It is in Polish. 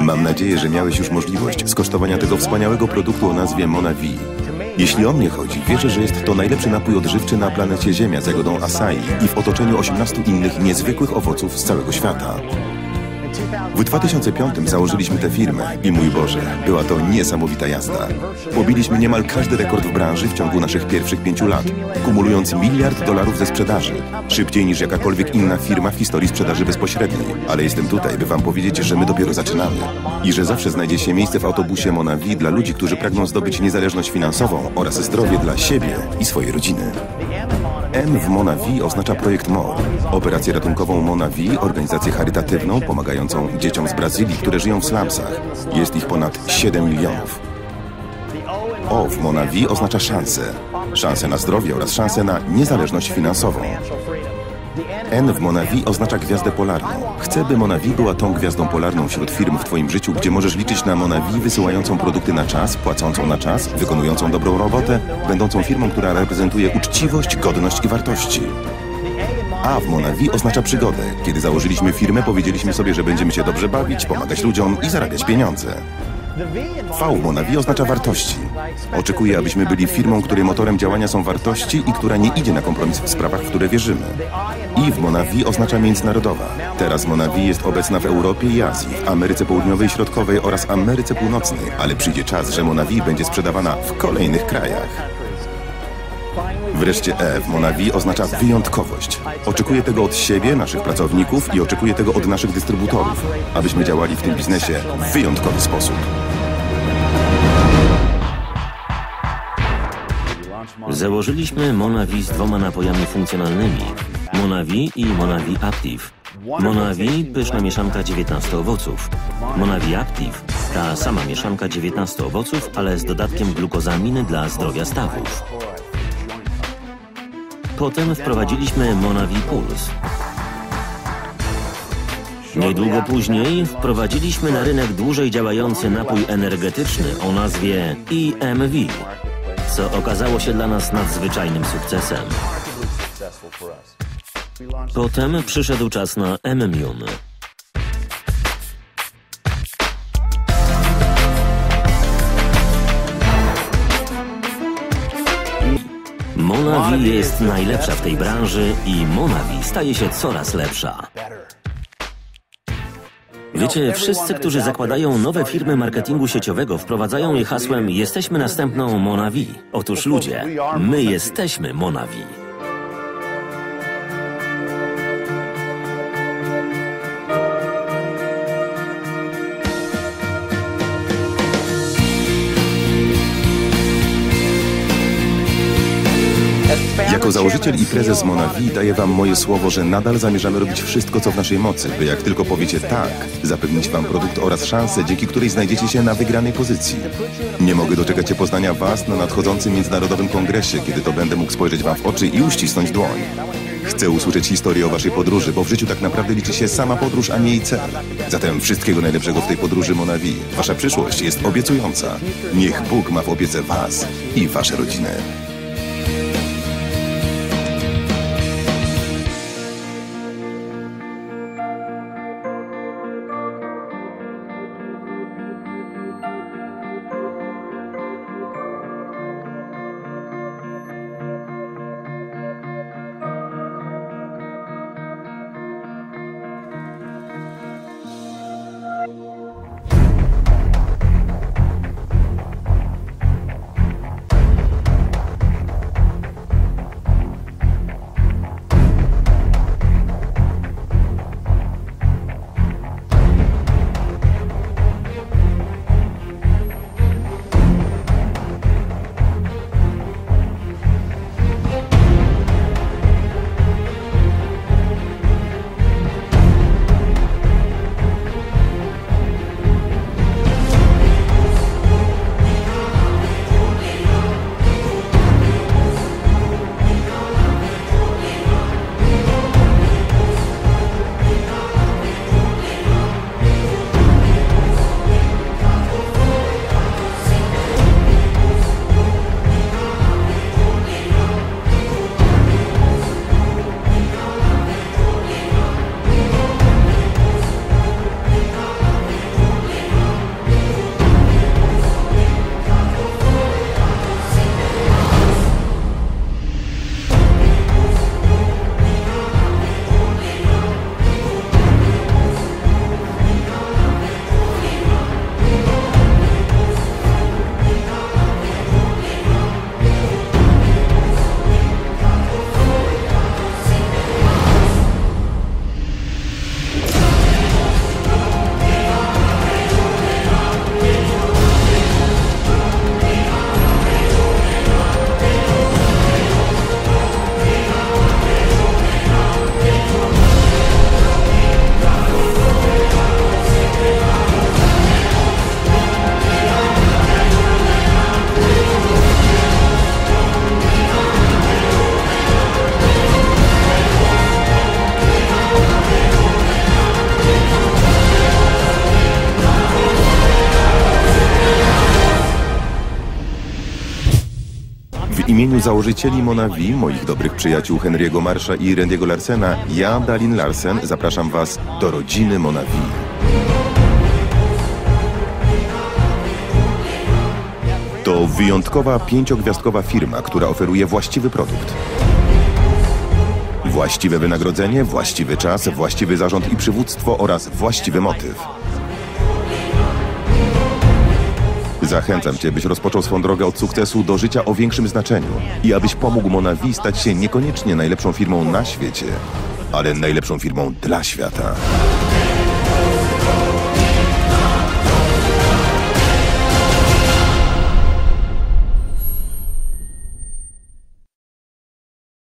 Mam nadzieję, że miałeś już możliwość skosztowania tego wspaniałego produktu o nazwie Monavi. Jeśli o mnie chodzi, wierzę, że jest to najlepszy napój odżywczy na planecie Ziemia z jagodą acai i w otoczeniu 18 innych niezwykłych owoców z całego świata. W 2005 założyliśmy tę firmę i mój Boże, była to niesamowita jazda. Pobiliśmy niemal każdy rekord w branży w ciągu naszych pierwszych pięciu lat, kumulując miliard dolarów ze sprzedaży. Szybciej niż jakakolwiek inna firma w historii sprzedaży bezpośredniej. Ale jestem tutaj, by wam powiedzieć, że my dopiero zaczynamy. I że zawsze znajdzie się miejsce w autobusie Monavi dla ludzi, którzy pragną zdobyć niezależność finansową oraz zdrowie dla siebie i swojej rodziny. M w Monavi oznacza projekt MOR, operację ratunkową Monavi, organizację charytatywną pomagającą dzieciom z Brazylii, które żyją w slumsach. Jest ich ponad 7 milionów. O w Monavi oznacza szansę. Szansę na zdrowie oraz szansę na niezależność finansową. N w Monavi oznacza gwiazdę polarną. Chcę, by Monavi była tą gwiazdą polarną wśród firm w Twoim życiu, gdzie możesz liczyć na Monavi wysyłającą produkty na czas, płacącą na czas, wykonującą dobrą robotę, będącą firmą, która reprezentuje uczciwość, godność i wartości. A w Monavi oznacza przygodę. Kiedy założyliśmy firmę, powiedzieliśmy sobie, że będziemy się dobrze bawić, pomagać ludziom i zarabiać pieniądze. V w Monavi oznacza wartości. Oczekuję, abyśmy byli firmą, której motorem działania są wartości i która nie idzie na kompromis w sprawach, w które wierzymy. I w Monavi oznacza międzynarodowa. Teraz Monavi jest obecna w Europie i Azji, w Ameryce Południowej i Środkowej oraz Ameryce Północnej, ale przyjdzie czas, że Monavi będzie sprzedawana w kolejnych krajach. Wreszcie E w Monavi oznacza wyjątkowość. Oczekuję tego od siebie, naszych pracowników i oczekuję tego od naszych dystrybutorów, abyśmy działali w tym biznesie w wyjątkowy sposób. Założyliśmy Monavi z dwoma napojami funkcjonalnymi. Monavi i Monavi Active. Monavi pyszna mieszanka 19 owoców. Monavi Active ta sama mieszanka 19 owoców, ale z dodatkiem glukozaminy dla zdrowia stawów. Potem wprowadziliśmy Monavi Pulse. Niedługo później wprowadziliśmy na rynek dłużej działający napój energetyczny o nazwie EMV, co okazało się dla nas nadzwyczajnym sukcesem. Potem przyszedł czas na M-Mune. Monavi jest najlepsza w tej branży i Monavi staje się coraz lepsza. Wiecie, wszyscy, którzy zakładają nowe firmy marketingu sieciowego, wprowadzają je hasłem Jesteśmy następną Monavi. Otóż ludzie, my jesteśmy Monavi. Jako założyciel i prezes Monavi daję wam moje słowo, że nadal zamierzamy robić wszystko, co w naszej mocy, by jak tylko powiecie tak, zapewnić wam produkt oraz szansę, dzięki której znajdziecie się na wygranej pozycji. Nie mogę doczekać się poznania was na nadchodzącym międzynarodowym kongresie, kiedy to będę mógł spojrzeć wam w oczy i uścisnąć dłoń. Chcę usłyszeć historię o waszej podróży, bo w życiu tak naprawdę liczy się sama podróż, a nie jej cel. Zatem wszystkiego najlepszego w tej podróży Monavi. Wasza przyszłość jest obiecująca. Niech Bóg ma w opiece was i wasze rodziny. Imieniu założycieli Monavi, moich dobrych przyjaciół Henry'ego Marsza i Randy'ego Larsena, ja, Dalin Larsen, zapraszam Was do rodziny Monavi. To wyjątkowa pięciogwiazdkowa firma, która oferuje właściwy produkt. Właściwe wynagrodzenie, właściwy czas, właściwy zarząd i przywództwo oraz właściwy motyw. Zachęcam Cię, byś rozpoczął swą drogę od sukcesu do życia o większym znaczeniu i abyś pomógł Monavi stać się niekoniecznie najlepszą firmą na świecie, ale najlepszą firmą dla świata.